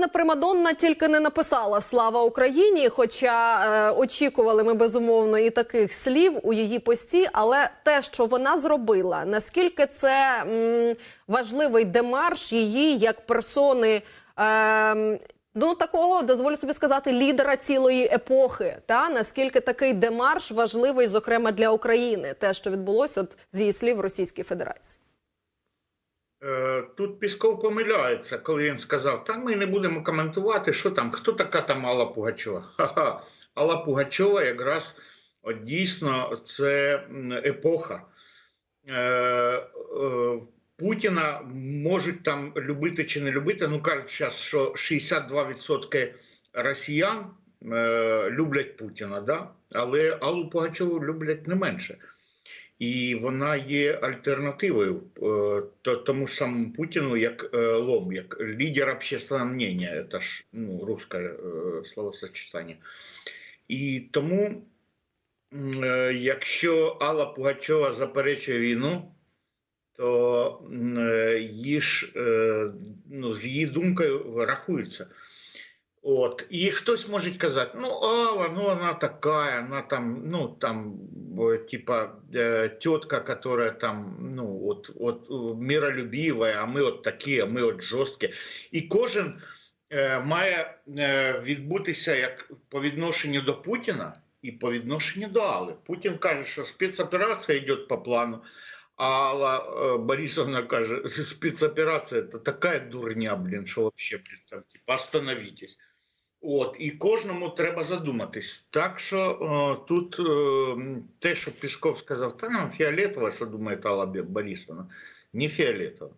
власне Примадонна тільки не написала Слава Україні, хоча е, очікували ми безумовно і таких слів у її пості. Але те, що вона зробила, наскільки це м, важливий демарш її як персони. Е, Ну, такого дозволю собі сказати лідера цілої епохи. Та наскільки такий демарш важливий, зокрема для України, те, що відбулося от з її слів в Російській Федерації. Е, Тут Пісков помиляється, коли він сказав: та ми не будемо коментувати, що там, хто така там Алла Пугачова. Ха-ха. Алла Пугачова якраз от дійсно це епоха. Е, е, Путіна можуть там любити чи не любити. Ну кажуть зараз, що 62% росіян люблять Путіна, да? але Аллу Пугачову люблять не менше. І вона є альтернативою е, тому самому Путіну, як е, лом, як лідер общественного мнення, це ж ну, русське е, словосочетання. І тому, якщо Алла Пугачова заперечує війну, то е, ну, з її думкою рахуються. От. І хтось може казати, ну, Алла, ну вона така, вона там, ну, там, э, типа, э, тетка, которая там, ну, от, от, э, миролюбивая, а ми от такі, а ми от жорсткі. І кожен е, має е, відбутися як по відношенню до Путіна і по відношенню до Алли. Путін каже, що спецоперація йде по плану. А Алла э, Борисовна каже, спецоперація це така дурня, блін, що вообще, блін, там, типа, остановитесь. От, і кожному треба задуматись. Так що о, тут о, те, що Пісков сказав, та нам фіолетово, що думає Алла Борисовна, не фіолетово.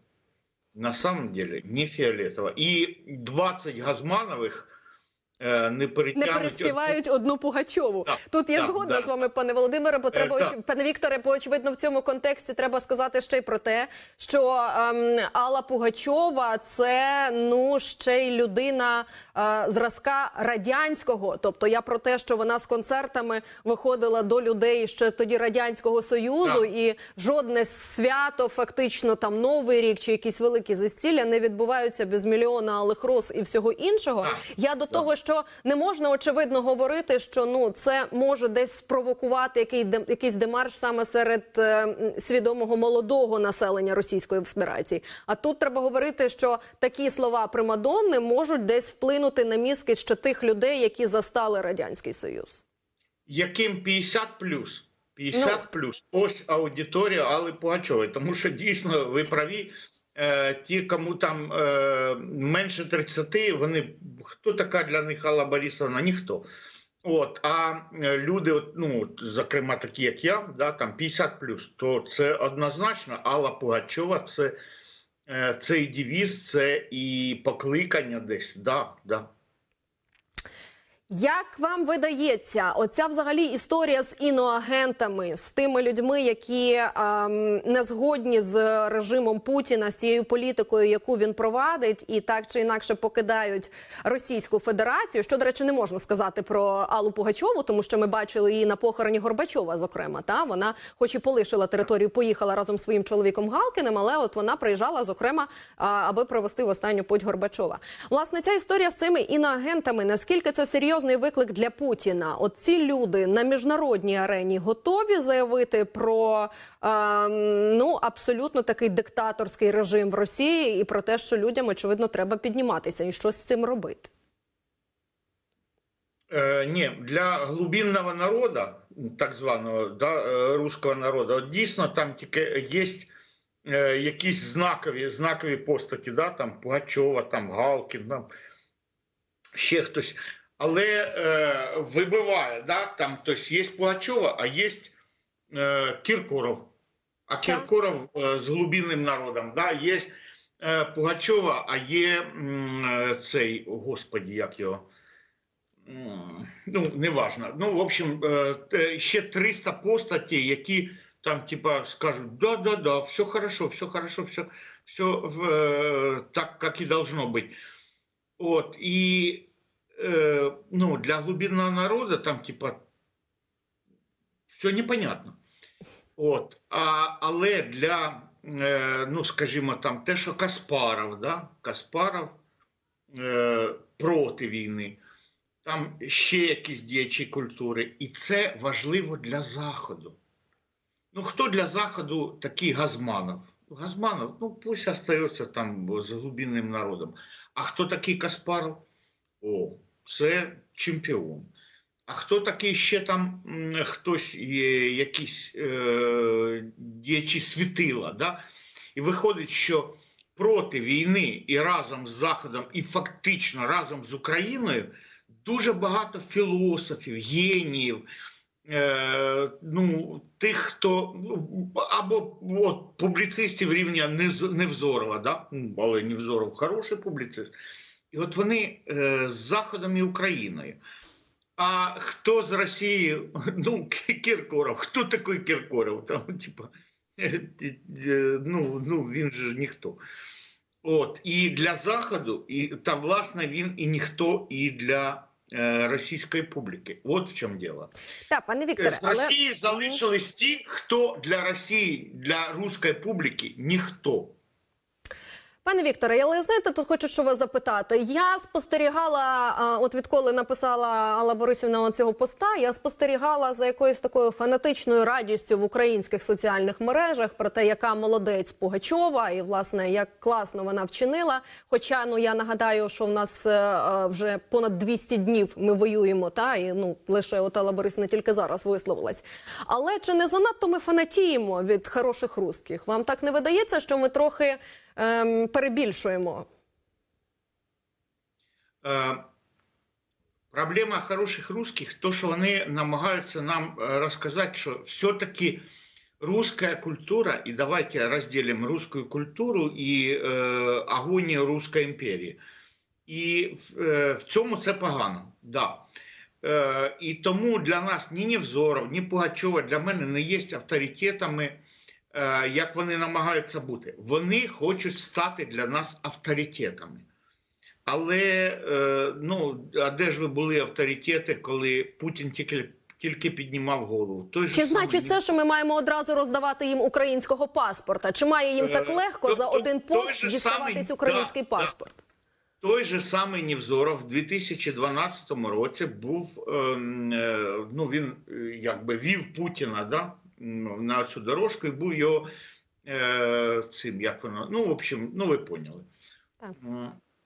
На самом деле не фіолетово. І 20 Газманових е, не Не переспівають одну Пугачову. Так, Тут я так, згодна так. з вами, пане Володимире, бо треба так. оч- пане Вікторе, бо очевидно в цьому контексті треба сказати ще й про те, що ем, Алла Пугачова це ну ще й людина е, зразка радянського. Тобто я про те, що вона з концертами виходила до людей ще тоді радянського союзу, Так. і жодне свято, фактично там новий рік чи якісь великі застілля не відбуваються без мільйона алих роз і всього іншого. Так. Я до того, що не можна очевидно говорити, що ну це може десь спровокувати який якийсь демарш саме серед е, свідомого молодого населення Російської Федерації. А тут треба говорити, що такі слова Примадонни можуть десь вплинути на мізки ще тих людей, які застали радянський союз. яким 50 плюс. 50 Ну. плюс. Ось аудиторія Алли Пугачової. Тому що дійсно ви праві. Е, ті, кому там е, менше 30, вони хто така для них Алла Борисовна? Ніхто. От, а е, люди, ну, зокрема, такі як я, да, там 50 плюс, то це однозначно Алла Пугачова, це, е, це і девіз, це і покликання десь. Да, да. Як вам видається, оця взагалі історія з іноагентами, з тими людьми, які ем, не згодні з режимом Путіна, з тією політикою, яку він провадить, і так чи інакше покидають Російську Федерацію, що, до речі, не можна сказати про Аллу Пугачову, тому що ми бачили її на похороні Горбачова. Зокрема, та вона, хоч і полишила територію, поїхала разом з своїм чоловіком Галкіним, але от вона приїжджала, зокрема, аби провести в останню путь Горбачова. Власне, ця історія з цими іноагентами, наскільки це серйозний виклик для Путіна? От ці люди на міжнародній арені готові заявити про ем, ну абсолютно такий диктаторський режим в Росії і про те, що людям очевидно треба підніматися і щось з цим робити. Э, не, для глубинного народа, так званого да, е, руського народу, от дійсно там тільки є е, якісь знакові, знакові постаті, да, там Пугачова, там Галкін, там ще хтось. Але е, вибиває, да, там, тобто є Пугачова, а є е, Кіркоров. А Кіркоров е, з глубинним народом, да, є е, Пугачова, а є е, цей, господі, як його. Ну, неважно. Ну, в общем, е, ще 300 постатей, які там, типа, скажуть, да, да, да, все хорошо, все хорошо, все, все е, так, как и должно быть. Вот, и, э, ну, для глубинного народа там, типа, все непонятно. От, а, але для, е, ну, скажімо, там, те, що Каспаров, да, Каспаров, е, проти війни, там ще якісь діячі культури. І це важливо для Заходу. Ну, хто для Заходу такий Газманов? Газманов, ну пусть остається там з глубинним народом. А хто такий Каспаров? О, це чемпіон. А хто такий ще там хтось є, якісь е, діячі світила? Да? І виходить, що проти війни і разом з Заходом, і фактично разом з Україною дуже багато філософів, геніїв, е, ну, тих, хто або от, публіцистів рівня Невзорова, да? Ну, але Невзоров хороший публіцист. І от вони е, з Заходом і Україною. А хто з Росії? Ну, Кіркоров. Хто такий Кіркоров? Там, типа, е, е, ну, ну, він же ніхто. От, і для Заходу, і, та власне він і ніхто, і для е, російської публіки. От в чому діло. Так, пане Вікторе, З але Росії залишились ті, хто для Росії, для руської публіки ніхто. Пане Вікторе, але знаєте, тут хочу що вас запитати. Я спостерігала, от відколи написала Алла Борисівна цього поста, я спостерігала за якоюсь такою фанатичною радістю в українських соціальних мережах про те, яка молодець Пугачова, і власне як класно вона вчинила. Хоча ну я нагадаю, що в нас е, е, вже понад 200 днів ми воюємо, та і ну лише от Алла Борисівна тільки зараз висловилась. Але чи не занадто ми фанатіємо від хороших русських? Вам так не видається, що ми трохи ем, перебільшуємо. Е, Проблема хороших русских, то, що вони намагаються нам е, розказати, що все-таки русская культура, і давайте розділимо русскую культуру і е, агонію Руської імперії. І е, в цьому це погано. Да. Е, і тому для нас ні Невзоров, ні Пугачова для мене не є авторитетами, як вони намагаються бути. Вони хочуть стати для нас авторитетами. Але е, ну, а де ж ви були авторитети, коли Путін тільки, тільки піднімав голову? Той Чи значить це, що ми маємо одразу роздавати їм українського паспорта? Чи має їм так Е, легко то- за то- один же діставатись український да, да. паспорт? Той же самий Нівзоров в 2012 році був, ем, е, ну він е, якби вів Путіна да, на цю дорожку і був його е, цим, як воно, ну, в общем, ну ви поняли. Так.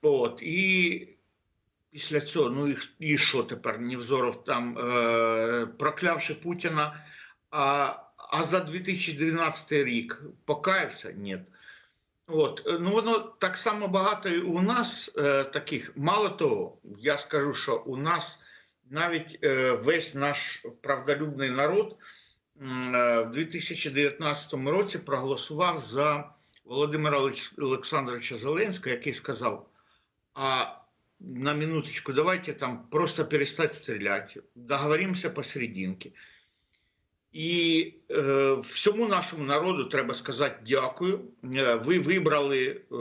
От, і після цього, ну і, і що тепер? Нівзоров там, е, проклявши Путіна, а, а за 2012 рік покаявся? Ні. От, е, ну воно так само багато і у нас е, таких. Мало того, я скажу, що у нас навіть е, весь наш правдолюбний народ е, в 2019 році проголосував за Володимира Олександровича Зеленського, який сказав: а на минуточку, давайте там просто перестать стрелять, договоримося посерединке. І е, всьому нашому народу треба сказати дякую. Е, ви вибрали е,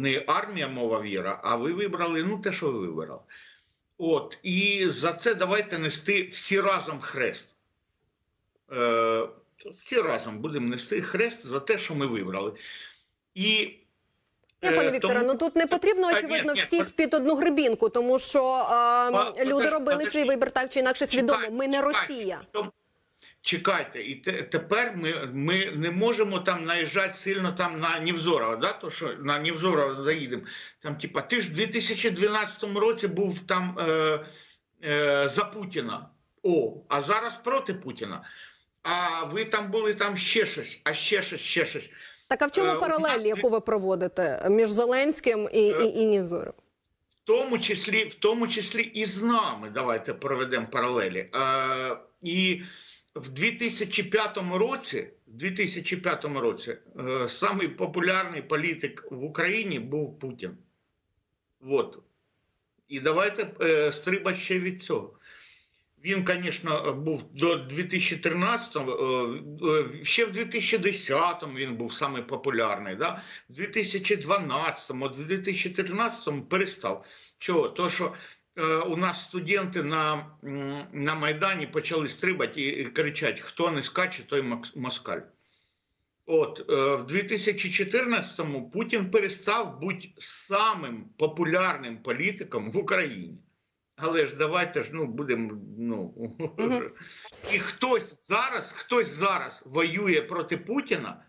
не армія мова віра, а ви вибрали ну, те, що ви вибрали. От, і за це давайте нести всі разом хрест. Е, всі разом будемо нести хрест за те, що ми вибрали. І Ні, пане е, Вікторе, тому- ну тут не потрібно ні, очевидно ні, всіх пот- під одну грибінку, тому що е, Па- люди подож- робили свій подожди. вибір так чи інакше свідомо. Чекайте, Ми не чекайте. Росія. Чекайте, і те, тепер ми, ми не можемо там наїжджати сильно там на Невзорова, да? то що на Невзорова заїдемо. Там, типа, ти ж в 2012 році був там е, е, за Путіна. О, а зараз проти Путіна. А ви там були там ще щось, а ще щось, ще щось. Так а в чому Е, паралель, нас- яку ви проводите між Зеленським і, і, і Нівзором? В тому числі, в тому числі і з нами давайте проведемо паралелі. Е, і в 2005 році, в 2005 році е, самий популярний політик в Україні був Путін. От. І давайте е, стрибати ще від цього. Він, звісно, був до 2013-го, е, е, ще в 2010-му він був самий. Да? В 2012-му, в 2013-му перестав. Чого? То, що е, у нас студенти на, на Майдані почали стрибати і, кричати: хто не скаче, той москаль. От в 2014-му Путін перестав бути самим популярним політиком в Україні. Але ж давайте ж ну будемо. Ну і хтось зараз, хтось зараз воює проти Путіна.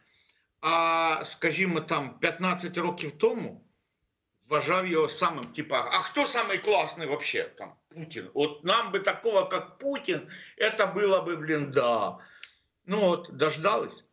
А скажімо, там 15 років тому вважав його самим, типа, а хто самий класний вообще там Путін? От нам би такого, як Путін, це було би, блін, да. Ну от, дождались.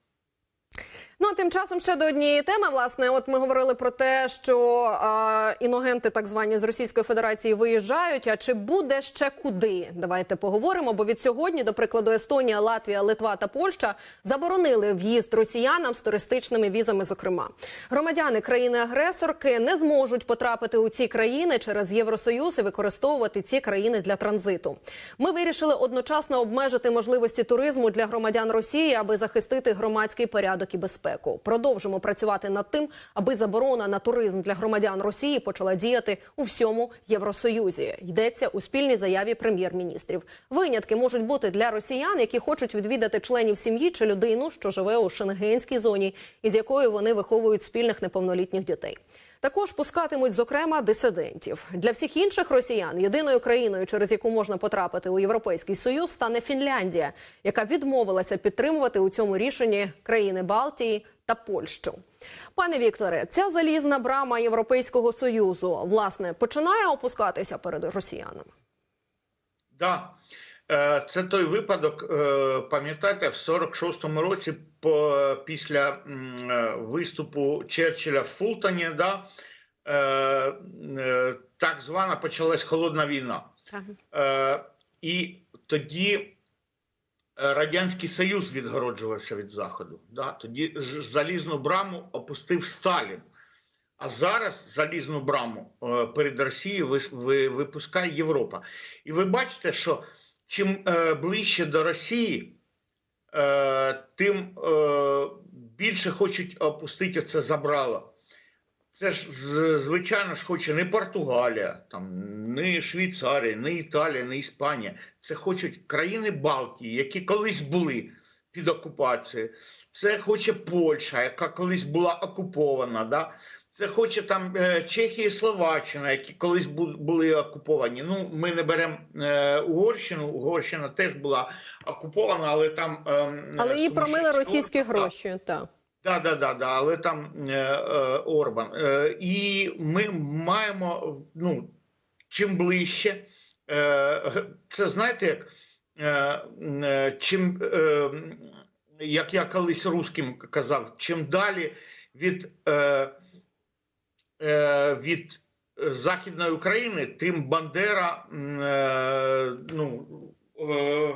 Ну а тим часом ще до однієї теми. Власне, от ми говорили про те, що е, іногенти, так звані з Російської Федерації, виїжджають. А чи буде ще куди? Давайте поговоримо. Бо від сьогодні, до прикладу, Естонія, Латвія, Литва та Польща заборонили в'їзд росіянам з туристичними візами. Зокрема, громадяни країни-агресорки не зможуть потрапити у ці країни через Євросоюз і використовувати ці країни для транзиту. Ми вирішили одночасно обмежити можливості туризму для громадян Росії, аби захистити громадський порядок і безпеку. Продовжимо працювати над тим, аби заборона на туризм для громадян Росії почала діяти у всьому Євросоюзі. Йдеться у спільній заяві прем'єр-міністрів. Винятки можуть бути для росіян, які хочуть відвідати членів сім'ї чи людину, що живе у шенгенській зоні, із якою вони виховують спільних неповнолітніх дітей. Також пускатимуть, зокрема, дисидентів для всіх інших росіян. Єдиною країною, через яку можна потрапити у європейський союз, стане Фінляндія, яка відмовилася підтримувати у цьому рішенні країни Балтії та Польщу. Пане Вікторе, ця залізна брама Європейського союзу власне починає опускатися перед росіянами. Да. Е, Це той випадок, е, пам'ятаєте, в 46-му році, після е, виступу Черчилля в Фултоні, да, так звана почалась холодна війна. Е, І тоді Радянський Союз відгороджувався від Заходу. Да? Тоді залізну браму опустив Сталін. А зараз залізну браму перед Росією випускає Європа. І ви бачите, що чим е, ближче до Росії, е, тим е, більше хочуть опустити це забрало. Це ж звичайно ж хоче не Португалія, там, не Швейцарія, не Італія, не Іспанія. Це хочуть країни Балтії, які колись були під окупацією. Це хоче Польща, яка колись була окупована. Да? Це хоче там е, Чехія і Словаччина, які колись були окуповані. Ну, ми не беремо е, Угорщину. Угорщина теж була окупована, але там. ем, Але її промили російські гроші. Так. Да, да, да, да, але там е, е, Орбан. Е, і ми маємо, ну, чим ближче, е, це знаєте, як, е, е, чим, е, як я колись русським казав, чим далі від, е, е, від Західної України, тим Бандера е, ну, е,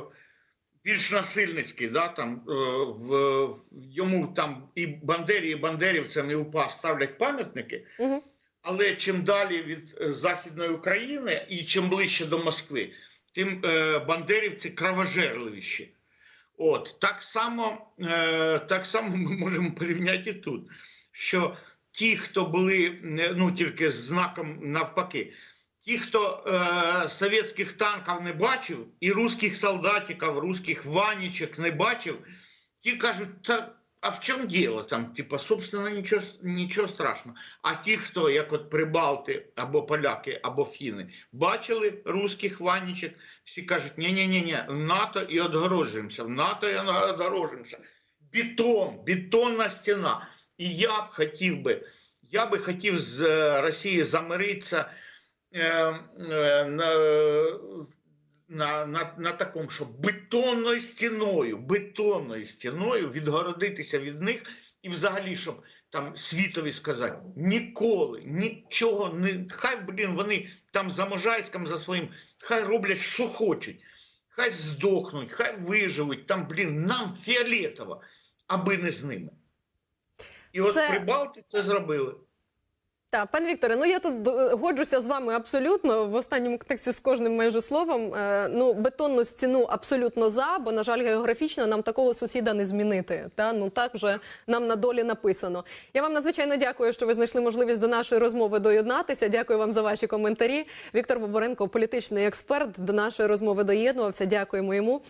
більш насильницький, да, там, е, в, в- йому там і Бандері, і бандерівцям і УПА ставлять пам'ятники, Угу. але чим далі від е, Західної України і чим ближче до Москви, тим е, бандерівці кровожерливіші. От, так само, е, так само ми можемо порівняти і тут, що ті, хто були, е, ну тільки з знаком навпаки, ті, хто е, совєтських танків не бачив, і русських солдатиків, русських ванічок не бачив, ті кажуть, та, а в чому діло? Там, типа, собственно, нічого, нічого страшного. А ті, хто, як от прибалти, або поляки, або фіни, бачили русських ванічок, всі кажуть, ні-ні-ні, в НАТО і відгороджуємося, в НАТО і відгороджуємося. Бетон, бетонна стіна. І я б хотів би, я би хотів з е, Росії замиритися е, е, на, на, на, на такому, що бетонною стіною, бетонною стіною відгородитися від них і взагалі, щоб там світові сказати, ніколи, нічого не. Хай, блін, вони там за Можайськом, за своїм, хай роблять, що хочуть. Хай здохнуть, хай виживуть, там, блін, нам фіолетово, аби не з ними. І от Це- Прибалти це зробили. Так, пан Вікторе, ну я тут годжуся з вами абсолютно в останньому тексті з кожним майже словом. Е, ну, бетонну стіну абсолютно за, бо на жаль, географічно нам такого сусіда не змінити. Та ну так вже нам на долі написано. Я вам надзвичайно дякую, що ви знайшли можливість до нашої розмови доєднатися. Дякую вам за ваші коментарі. Віктор Боборенко, політичний експерт, до нашої розмови доєднувався. Дякуємо йому.